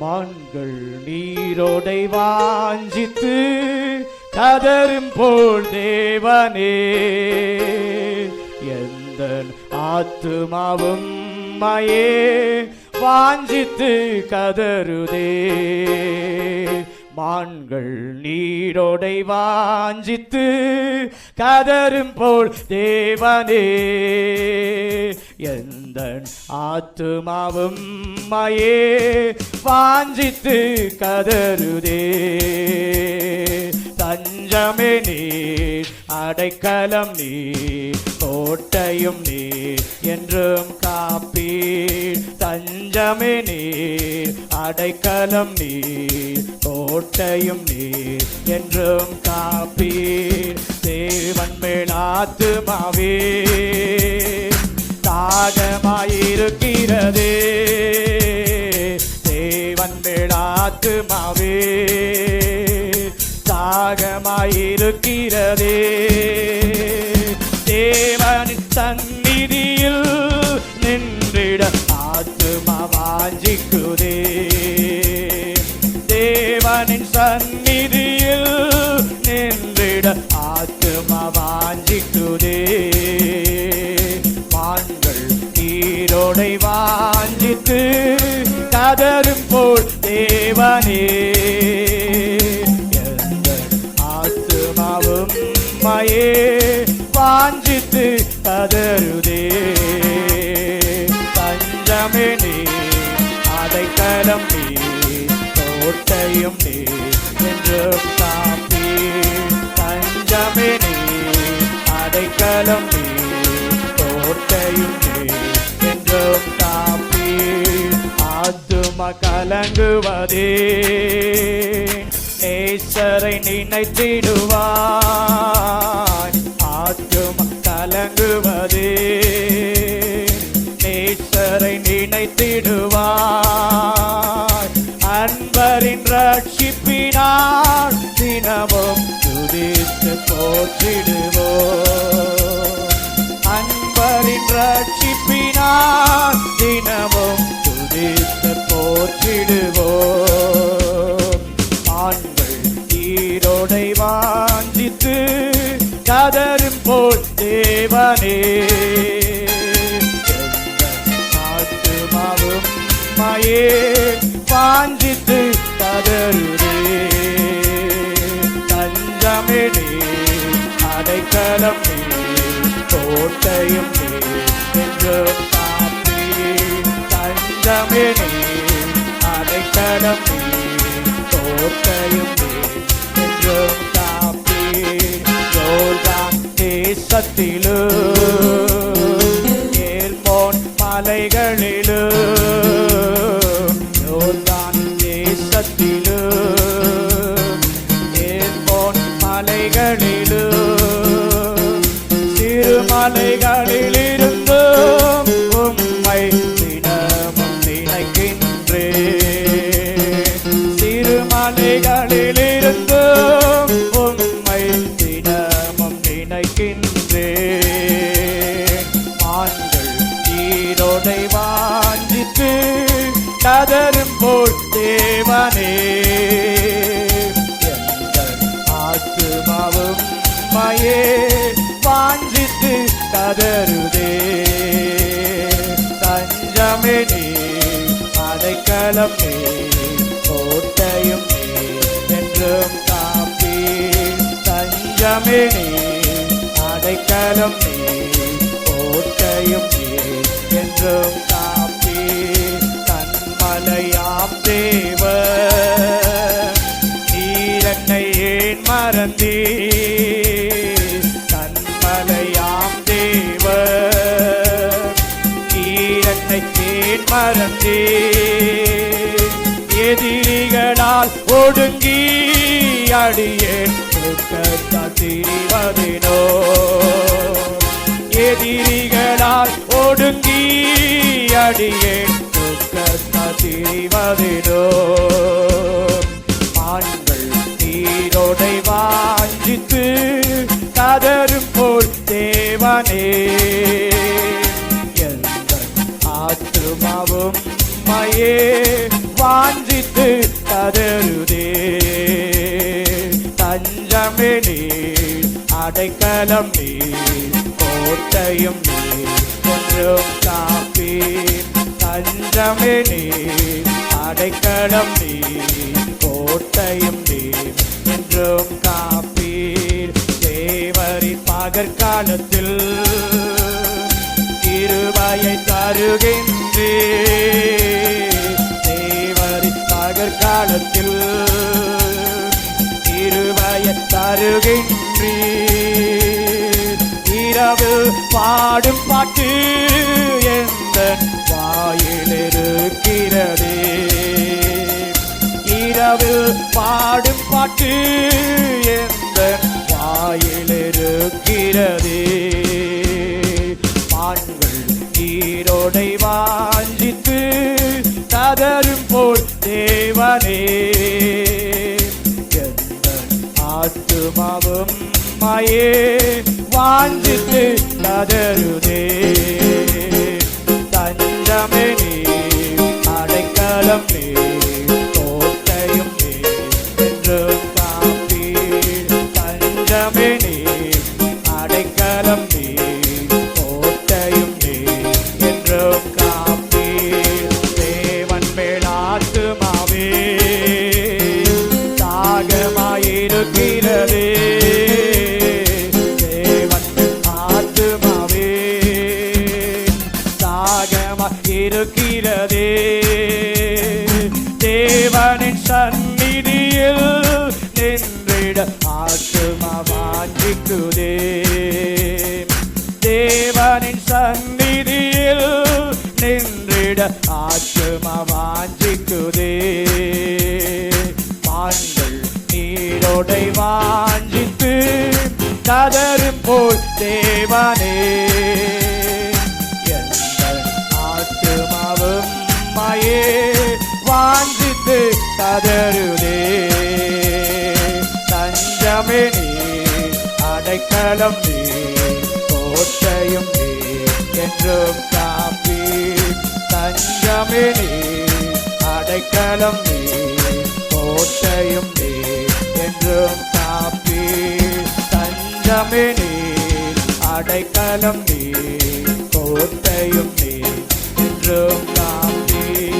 மான்கள் நீரோடை வாஞ்சித்து கதரும் போல் தேவனே. எந்த ஆத்துமாவும் மயே வாஞ்சித்து கதருதே. மான்கள் நீரோடை வாஞ்சித்து கதரும் போல் தேவனே. எந்த ஆத்துமாவும் மயே வாஞ்சித்து கதருதே தஞ்சமே நீர் அடைக்கலம் நீர் கோட்டையும் நீர் என்றும் காப்பீர். தஞ்சமே நீர் அடைக்கலம் நீர் கோட்டையும் நீர் என்றும் காப்பீர். தேவன் மேலாத்துமாவே தாகமாயிருக்கிறதே. மேலாத்துமாவே தாகமாயிருக்கிறதே. தேவனின் சந்நிதியில் நின்றிட ஆத்துமா வாஞ்சிக்குதே. வாஞ்சித்து கதரும் போல் தேவனே. எந்த ஆத்துமாவும் மயே வாஞ்சித்து கதருதே. தஞ்சமே நீ அடைக்கலம் நீ கோட்டையும் நீ என்று காப்பி. தஞ்சமே நீ அடைக்கலம் நீ கோட்டையும் நீ ஆத்தும கலங்குவதே. நேசரை நினைத்திடுவாய். ஆத்தும கலங்குவதே. நேசரை நினைத்திடுவாய். அன்பரின் ரட்சிப்பினார் தினமும் துதித்து போற்றிடுவோம். அன்பரின் ரட்சிப்பினார் போற்றிடுவோம். ஆண்கள் ஈரோடை வாஞ்சித்து கதரும் போல் தேவனே. எந்த ஆத்துமாவும் மயே வாஞ்சித்து கதருதே தஞ்சமிடே அடைக்கலம் கோட்டையும் நீ என்றும் தஞ்சமிடே தஞ்சமே நீ என்றும் தேசத்திலும் அதை வாஞ்சித்து கதரும் போல் தேவனே. ஆத்துமாவும் மயே வாஞ்சித்து கதருதே தஞ்சமே நீ அடைக்கலம் நீ கோட்டையும் நீ என்றும் காப்பி. தஞ்சமே நீ அடைக்கலம் நீ கோட்டையும் நீ என்றும் காப்பி தன்மலையாம் தேவ நீரன்னை ஏன் மறந்தே தன்மலையாம் தேவ நீரன்னை ஏன் மறந்தே எதிரிகளால் ஒடுங்கி அடியேன் துக்கத்தால் எதிரிகளால் ஒடுங்கி அடியேன் துக்கத்தால் ஆண்கள் நீரோடை வாஞ்சித்து கதரும் போல் தேவனே. எந்த ஆத்துமாவும் மயே வாஞ்சித்து தஞ்சமே நீ அடைக்கலம் நீ கோட்டையும் நீ ஒன்றும் காப்பி. தஞ்சமே நீ அடைக்கலம் நீ கோட்டையும் நீ என்றும் காப்பி தேவரி பகற்காலத்தில் இருவாயை தருகின்றே தேவரி பகற்காலத்தில் கிருபையை தருகின்றே இரவு பாடும் பாட்டு எந்த வாயிலிருக்கிறதே. இரவு பாடும் பாட்டு எந்த வாயிலிருக்கிறதே. நீரோடை வாஞ்சித்து ததரும் போல் தேவனே. ஆத்துமாவும் மாயே வாஞ்சித்து கதருதே தஞ்சமே நீ அடைக்கலம் நீ தோட்டையும் நீ என்று காப்பி தஞ்சமே நீ ஆத்துமா வாஞ்சிக்குதே தேவனின் சந்நிதியில் நின்றிட ஆத்துமா வாஞ்சிக்குதே மான்கள் நீரோடை வாஞ்சித்து கதரும் போல் தேவனே. எந்த ஆத்துமாவும் மாயே வாஞ்சித்து கதருதே தஞ்சமே நீ அடைக்கலம் நீ கோட்டையும் நீ என்றும் காப்பி. தஞ்சமே நீ அடைக்கலம் நீ கோட்டையும் நீ என்றும் காப்பி. தஞ்சமே நீ அடைக்கலம் நீ கோட்டையும் நீ என்றும் காப்பி.